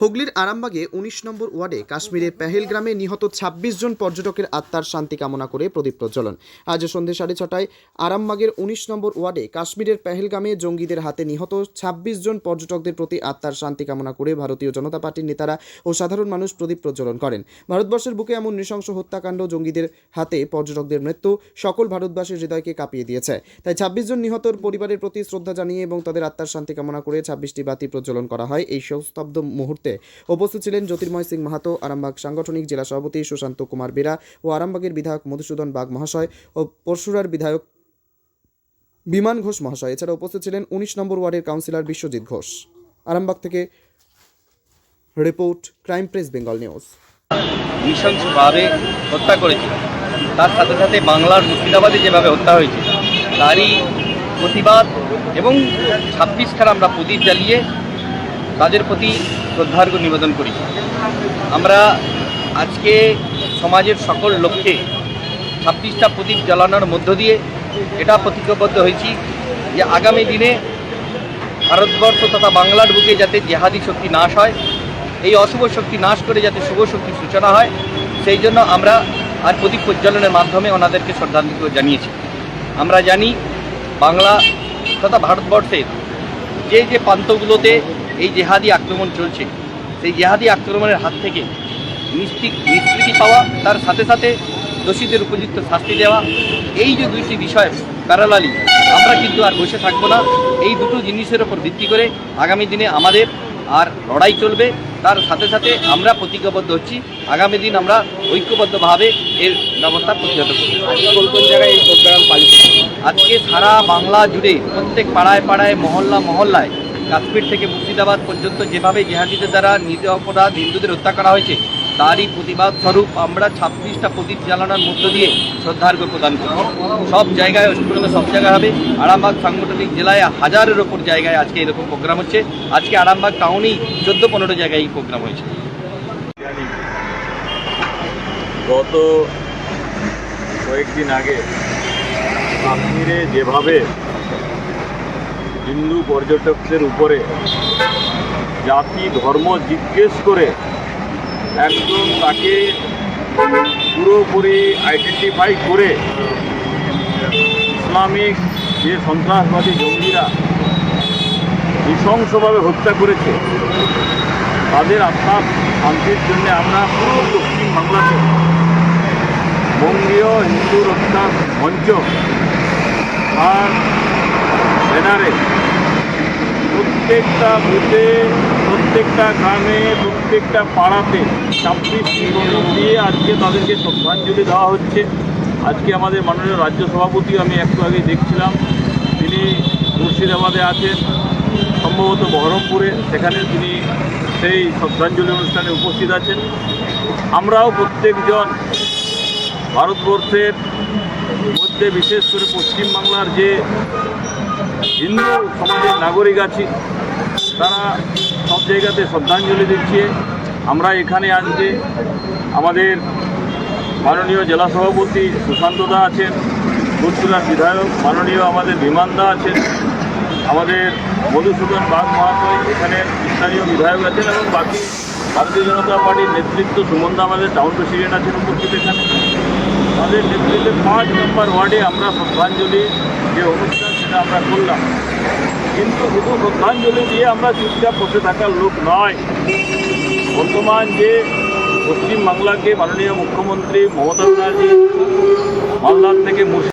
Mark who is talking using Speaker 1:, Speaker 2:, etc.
Speaker 1: হুগলির আরামবাগে উনিশ নম্বর ওয়ার্ডে কাশ্মীরের পেহেলগ্রামে নিহত ২৬ জন পর্যটকের আত্মার শান্তি কামনা করে প্রদীপ প্রজ্বলন। আজ সন্ধ্যে সাড়ে ছটায় আরামবাগের উনিশ নম্বর ওয়ার্ডে কাশ্মীরের পেহেলগ্রামে জঙ্গিদের হাতে নিহত ২৬ জন পর্যটকদের প্রতি আত্মার শান্তি কামনা করে ভারতীয় জনতা পার্টির নেতারা ও সাধারণ মানুষ প্রদীপ প্রজ্বলন করেন। ভারতবর্ষের বুকে এমন নৃশংস হত্যাকাণ্ড জঙ্গিদের হাতে পর্যটকদের মৃত্যু সকল ভারতবাসীর হৃদয়কে কাঁপিয়ে দিয়েছে। তাই ২৬ জন নিহতর পরিবারের প্রতি শ্রদ্ধা জানিয়ে এবং তাদের আত্মার শান্তি কামনা করে ছাব্বিশটি বাতি প্রজ্বলন করা হয়। এই শোকস্তব্ধ মুহূর্তে উপস্থিত ছিলেন জ্যোতির্ময় সিং মাহাতো, আরামবাগ সাংগঠনিক জেলা সভাপতি সুশান্ত কুমার বেরা ও আরামবাগের বিধায়ক মধুসূদন বাগ মহাশয় ও পরশুরার বিধায়ক বিমান ঘোষ মহাশয়। এছাড়া উপস্থিত ছিলেন উনিশ নম্বর ওয়ার্ডের কাউন্সিলর বিশ্বজিৎ ঘোষ। আরামবাগ থেকে report, crime press, Bengal news.
Speaker 2: নৃশংসভাবে হত্যা করেছে তার সাথে সাথে বাংলার মুর্শিদাবাদে যেভাবে হত্যা হয়েছে তারই প্রতিবাদ এবং ছাব্বিশ ছাব্বিশখানা আমরা প্রদীপ জ্বালিয়ে তাদের প্রতি শ্রদ্ধার্ঘ্য নিবেদন করি। আমরা আজকে সমাজের সকল লক্ষ্যে ছাব্বিশটা প্রদীপ জ্বালানোর মধ্য দিয়ে এটা প্রতিজ্ঞাবদ্ধ হয়েছি যে আগামী দিনে ভারতবর্ষ তথা বাংলার বুকে যাতে জেহাদি শক্তি নাশ হয়, এই অশুভ শক্তি নাশ করে যাতে শুভ শক্তির সূচনা হয়, সেই জন্য আমরা আর প্রদীপ প্রজ্বলনের মাধ্যমে ওনাদেরকে শ্রদ্ধাঞ্জলি জানিয়েছি। আমরা জানি বাংলা তথা ভারতবর্ষের যে যে প্রান্তগুলোতে এই জেহাদি আক্রমণ চলছে। সেই জেহাদি আক্রমণের হাত থেকে নিশ্চিত নিষ্কৃতি পাওয়া তার সাথে সাথে দোষীদের উপযুক্ত শাস্তি দেওয়া এই যে দুইটি বিষয় প্যারালালি আমরা কিন্তু আর বসে থাকব না। এই দুটো জিনিসের ওপর ভিত্তি করে আগামী দিনে আমাদের আর লড়াই চলবে। তার সাথে সাথে আমরা প্রতিজ্ঞাবদ্ধ হচ্ছি। আগামী দিন আমরা ঐক্যবদ্ধভাবে এর ব্যবস্থা প্রতিহত করব। কোন কোন জায়গায় এই প্রোগ্রাম পালিত আজকে সারা বাংলা জুড়ে প্রত্যেক পাড়ায় পাড়ায় মহল্লা মহল্লায় কাশ্মীর থেকে মুর্শিদাবাদ পর্যন্ত যেভাবে জেহাদিদের দ্বারা নিজ অপরাধ হিন্দুদের হত্যা করা হয়েছে, তারই প্রতিবাদ স্বরূপ আমরা ছাব্বিশটা প্রদীপ জ্বালানোর মধ্য দিয়ে শ্রদ্ধার্ঘ্য প্রদান করব। সব জায়গায় পশ্চিমবঙ্গে সব জায়গায় হবে। আরামবাগ সাংগঠনিক জেলায় হাজারের ওপর জায়গায় আজকে এরকম প্রোগ্রাম হচ্ছে। আজকে আরামবাগ টাউনেই চোদ্দ পনেরো জায়গায় এই প্রোগ্রাম হয়েছে।
Speaker 3: গত কয়েকদিন আগে কাশ্মীরে যেভাবে হিন্দু পর্যটকদের উপরে জাতি, ধর্ম জিজ্ঞেস করে একদম তাকে পুরোপুরি আইডেন্টিফাই করে ইসলামিক যে সন্ত্রাসবাদী জঙ্গিরা নৃশংসভাবে হত্যা করেছে, তাদের আত্মার শান্তির জন্য আমরা পুরো দক্ষিণ বাংলাতে বঙ্গীয় হিন্দু রক্ষা মঞ্চ আর ব্যানারে। প্রত্যেকটা বুথে, প্রত্যেকটা গ্রামে, প্রত্যেকটা পাড়াতে ছাব্বিশটি প্রদীপ দিয়ে আজকে তাদেরকে শ্রদ্ধাঞ্জলি দেওয়া হচ্ছে। আজকে আমাদের মাননীয় রাজ্য সভাপতি আমি একটু আগে দেখছিলাম। তিনি মুর্শিদাবাদে আছেন, সম্ভবত বহরমপুরে। সেখানে তিনি সেই শ্রদ্ধাঞ্জলি অনুষ্ঠানে উপস্থিত আছেন। আমরাও প্রত্যেকজন ভারতবর্ষের মধ্যে বিশেষ করে পশ্চিমবাংলার যে হিন্দু সমাজের নাগরিক আছি, তারা সব জায়গাতে শ্রদ্ধাঞ্জলি দিচ্ছে। আমরা এখানে আজকে আমাদের মাননীয় জেলা সভাপতি সুশান্ত দা আছেন বসুরার বিধায়ক মাননীয় আমাদের বিমান দা আছেন, আমাদের মধুসূদন বাগ মহাশয় এখানে স্থানীয় বিধায়ক আছেন এবং বাকি ভারতীয় জনতা পার্টির নেতৃত্ব সুমন্দা আমাদের টাউন প্রেসিডেন্ট আছেন উপস্থিত এখানে। তাদের নেতৃত্বে পাঁচ নম্বর ওয়ার্ডে আমরা শ্রদ্ধাঞ্জলি যে অনুষ্ঠান সেটা আমরা করলাম। কিন্তু শুধু শ্রদ্ধাঞ্জলি দিয়ে আমরা চুপচাপ বসে থাকার লোক নয়। বর্তমান যে পশ্চিমবাংলাকে মাননীয় মুখ্যমন্ত্রী মমতা ব্যানার্জি মালদার থেকে মুর্শিদাবাদ